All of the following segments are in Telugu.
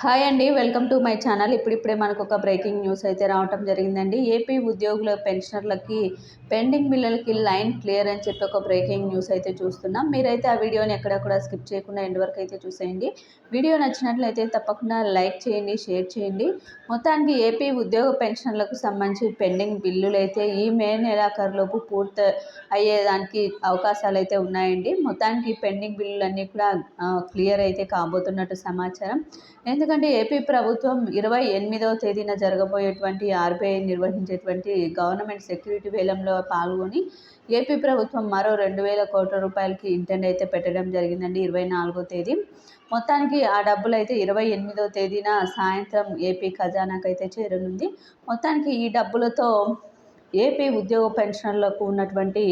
హాయ్ అండి వెల్కమ్ టు మై ఛానల్. ఇప్పుడిప్పుడే మనకు ఒక బ్రేకింగ్ న్యూస్ అయితే రావటం జరిగిందండి. ఏపీ ఉద్యోగుల పెన్షనర్లకి పెండింగ్ బిల్లులకి లైన్ క్లియర్ అని చెప్పి ఒక బ్రేకింగ్ న్యూస్ అయితే చూస్తున్నాం. మీరైతే ఆ వీడియోని ఎక్కడ స్కిప్ చేయకుండా ఎండ్ వరకు అయితే చూసేయండి. వీడియో నచ్చినట్లయితే తప్పకుండా లైక్ చేయండి షేర్ చేయండి. మొత్తానికి ఏపీ ఉద్యోగ పెన్షన్లకు సంబంధించి పెండింగ్ బిల్లులు అయితే ఈ మే నెలాఖరులోపు పూర్తి అయ్యేదానికి అవకాశాలు అయితే ఉన్నాయండి. మొత్తానికి పెండింగ్ బిల్లులన్నీ కూడా క్లియర్ అయితే కాబోతున్నట్టు సమాచారం. ఎందుకంటే ఏపీ ప్రభుత్వం ఇరవై ఎనిమిదవ తేదీన జరగబోయేటువంటి ఆర్బీఐ నిర్వహించేటువంటి గవర్నమెంట్ సెక్యూరిటీ వేలంలో పాల్గొని ఏపీ ప్రభుత్వం మరో రెండు వేల కోట్ల రూపాయలకి ఇంటెండ్ అయితే పెట్టడం జరిగిందండి ఇరవై నాలుగో తేదీ. మొత్తానికి ఆ డబ్బులు అయితే ఇరవై ఎనిమిదో తేదీన సాయంత్రం ఏపీ ఖజానాకైతే చేరనుంది. మొత్తానికి ఈ డబ్బులతో ఏపీ ఉద్యోగ పెన్షన్లకు ఉన్నటువంటి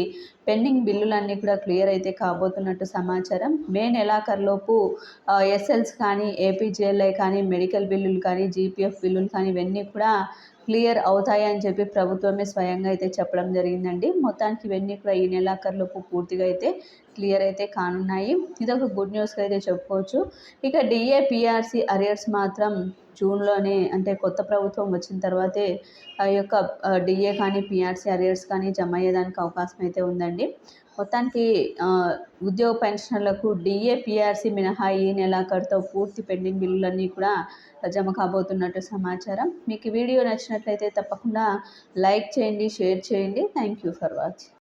పెండింగ్ బిల్లులన్నీ కూడా క్లియర్ అయితే కాబోతున్నట్టు సమాచారం. మే నెలాఖరులోపు ఎస్ఎల్స్ కానీ ఏపీజేఎల్ఐ కానీ మెడికల్ బిల్లులు కానీ జీపీఎఫ్ బిల్లులు కానీ ఇవన్నీ కూడా క్లియర్ అవుతాయి అని చెప్పి ప్రభుత్వమే స్వయంగా అయితే చెప్పడం జరిగిందండి. మొత్తానికి ఇవన్నీ కూడా ఈ నెలాఖరులోపు పూర్తిగా అయితే క్లియర్ అయితే కానున్నాయి. ఇదొక గుడ్ న్యూస్గా అయితే చెప్పుకోవచ్చు. ఇక డిఏ పిఆర్సీ అరియర్స్ మాత్రం జూన్లోనే అంటే కొత్త ప్రభుత్వం వచ్చిన తర్వాతే ఆ యొక్క డిఏ కానీ పిఆర్సీ అరియర్స్ కానీ జమ అయ్యేదానికి అవకాశం అయితే ఉందండి. మొత్తానికి ఉద్యోగ పెన్షన్లకు డిఏ పిఆర్సీ మినహా ఈ నెలాఖరుతో పూర్తి పెండింగ్ బిల్లులన్నీ కూడా జమ కాబోతున్నట్టు సమాచారం. మీకు వీడియో నచ్చినట్లయితే తప్పకుండా లైక్ చేయండి షేర్ చేయండి. Thank you for watching.